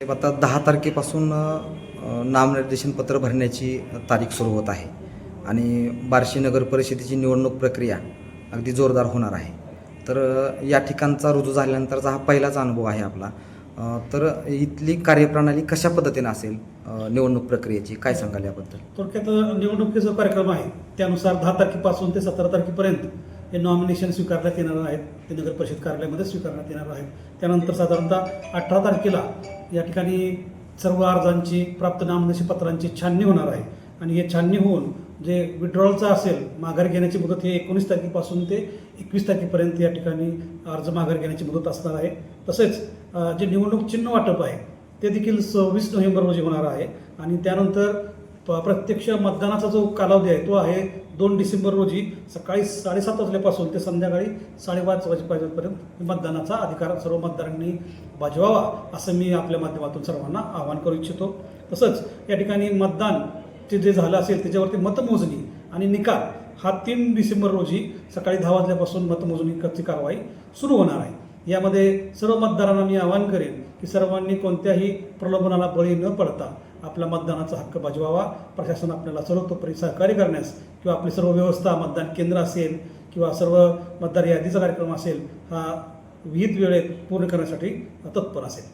आता दहा तारखेपासून नामनिर्देशन पत्र भरण्याची तारीख सुरू होत आहे आणि बार्शी नगर परिषदेची निवडणूक प्रक्रिया अगदी जोरदार होणार आहे. तर या ठिकाणचा रुजू झाल्यानंतरचा हा पहिलाच अनुभव आहे आपला. तर इथली कार्यप्रणाली कशा पद्धतीने असेल निवडणूक प्रक्रियेची? काय सांगाल याबद्दल? थोडक्यात निवडणुकीचा कार्यक्रम आहे त्यानुसार दहा तारखेपासून ते सतरा तारखेपर्यंत हे नॉमिनेशन स्वीकारण्यात येणार आहेत. ते नगर परिषद कार्यालयामध्ये स्वीकारण्यात येणार आहेत. त्यानंतर साधारणतः अठरा तारखेला या ठिकाणी सर्व अर्जांची प्राप्त नामनिर्देशन पत्रांची छाननी होणार आहे. आणि हे छाननी होऊन जे विड्रॉलचं असेल माघार घेण्याची मुदत हे एकोणीस तारखेपासून ते एकवीस तारखेपर्यंत या ठिकाणी अर्ज माघार घेण्याची मुदत असणार आहे. तसेच जे निवडणूक चिन्ह वाटप आहे ते देखील सव्वीस नोव्हेंबर रोजी होणार आहे. आणि त्यानंतर प्रत्यक्ष मतदानाचा जो कालावधी आहे तो आहे दोन डिसेंबर रोजी सकाळी साडेसात वाजल्यापासून ते संध्याकाळी साडेपाच वाजेपर्यंत मतदानाचा अधिकार सर्व मतदारांनी बजवावा असं मी आपल्या माध्यमातून सर्वांना आवाहन करू इच्छितो. तसंच या ठिकाणी मतदान ते जे झालं असेल त्याच्यावरती मतमोजणी आणि निकाल हा तीन डिसेंबर रोजी सकाळी दहा वाजल्यापासून मतमोजणीची कारवाई सुरू होणार आहे. यामध्ये सर्व मतदारांना मी आवाहन करेन की सर्वांनी कोणत्याही प्रलोभनाला बळी न पडता आपला मतदानाचा हक्क बजवावा. प्रशासन आपल्याला सर्वतोपरी सहकार्य करण्यास किंवा आपली सर्व व्यवस्था मतदान केंद्र असेल किंवा सर्व मतदार यादीचा कार्यक्रम असेल हा विहित वेळेत पूर्ण करण्यासाठी तत्पर असेल.